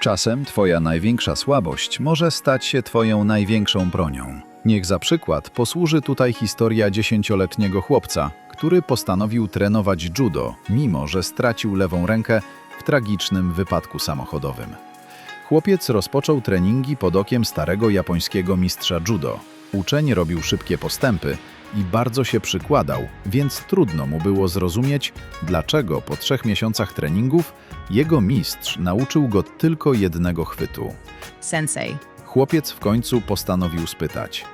Czasem twoja największa słabość może stać się twoją największą bronią. Niech za przykład posłuży tutaj historia dziesięcioletniego chłopca, który postanowił trenować judo, mimo że stracił lewą rękę w tragicznym wypadku samochodowym. Chłopiec rozpoczął treningi pod okiem starego japońskiego mistrza judo. Uczeń robił szybkie postępy i bardzo się przykładał, więc trudno mu było zrozumieć, dlaczego po trzech miesiącach treningów jego mistrz nauczył go tylko jednego chwytu. Sensei, Chłopiec w końcu postanowił spytać.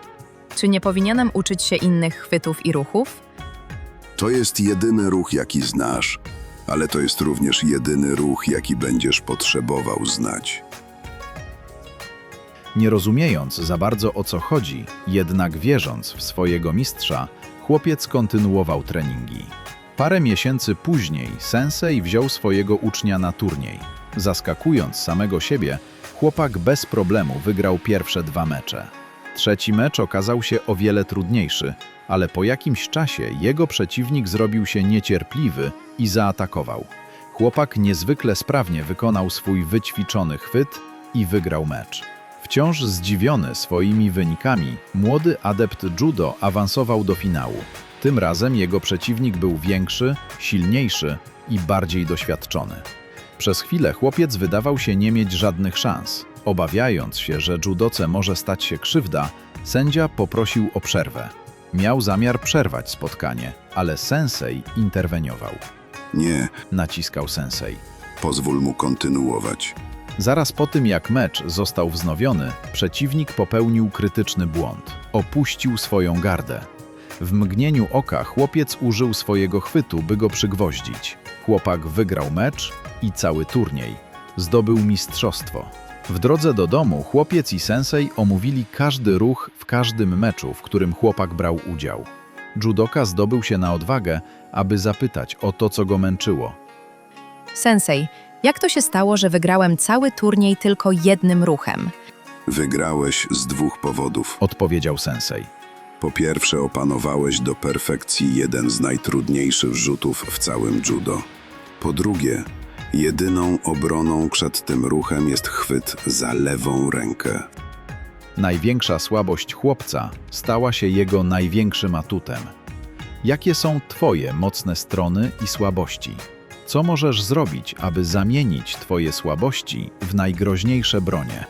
czy nie powinienem uczyć się innych chwytów i ruchów? To jest jedyny ruch, jaki znasz, ale to jest również jedyny ruch, jaki będziesz potrzebował znać. Nie rozumiejąc za bardzo o co chodzi, jednak wierząc w swojego mistrza, chłopiec kontynuował treningi. Parę miesięcy później sensei wziął swojego ucznia na turniej. Zaskakując samego siebie, chłopak bez problemu wygrał pierwsze dwa mecze. Trzeci mecz okazał się o wiele trudniejszy, ale po jakimś czasie jego przeciwnik zrobił się niecierpliwy i zaatakował. Chłopak niezwykle sprawnie wykonał swój wyćwiczony chwyt i wygrał mecz. Wciąż zdziwiony swoimi wynikami, młody adept judo awansował do finału. Tym razem jego przeciwnik był większy, silniejszy i bardziej doświadczony. Przez chwilę chłopiec wydawał się nie mieć żadnych szans. Obawiając się, że judoce może stać się krzywda, sędzia poprosił o przerwę. Miał zamiar przerwać spotkanie, ale sensei interweniował. Nie, Naciskał sensei. pozwól mu kontynuować. Zaraz po tym, jak mecz został wznowiony, przeciwnik popełnił krytyczny błąd. Opuścił swoją gardę. W mgnieniu oka chłopiec użył swojego chwytu, by go przygwoździć. Chłopak wygrał mecz i cały turniej. Zdobył mistrzostwo. W drodze do domu chłopiec i sensei omówili każdy ruch w każdym meczu, w którym chłopak brał udział. Judoka zdobył się na odwagę, aby zapytać o to, co go męczyło. Sensei, jak to się stało, że wygrałem cały turniej tylko jednym ruchem? Wygrałeś z dwóch powodów. Odpowiedział sensei. Po pierwsze, opanowałeś do perfekcji jeden z najtrudniejszych rzutów w całym judo. Po drugie, jedyną obroną przed tym ruchem jest chwyt za lewą rękę. Największa słabość chłopca stała się jego największym atutem. Jakie są Twoje mocne strony i słabości? Co możesz zrobić, aby zamienić Twoje słabości w najgroźniejsze bronie?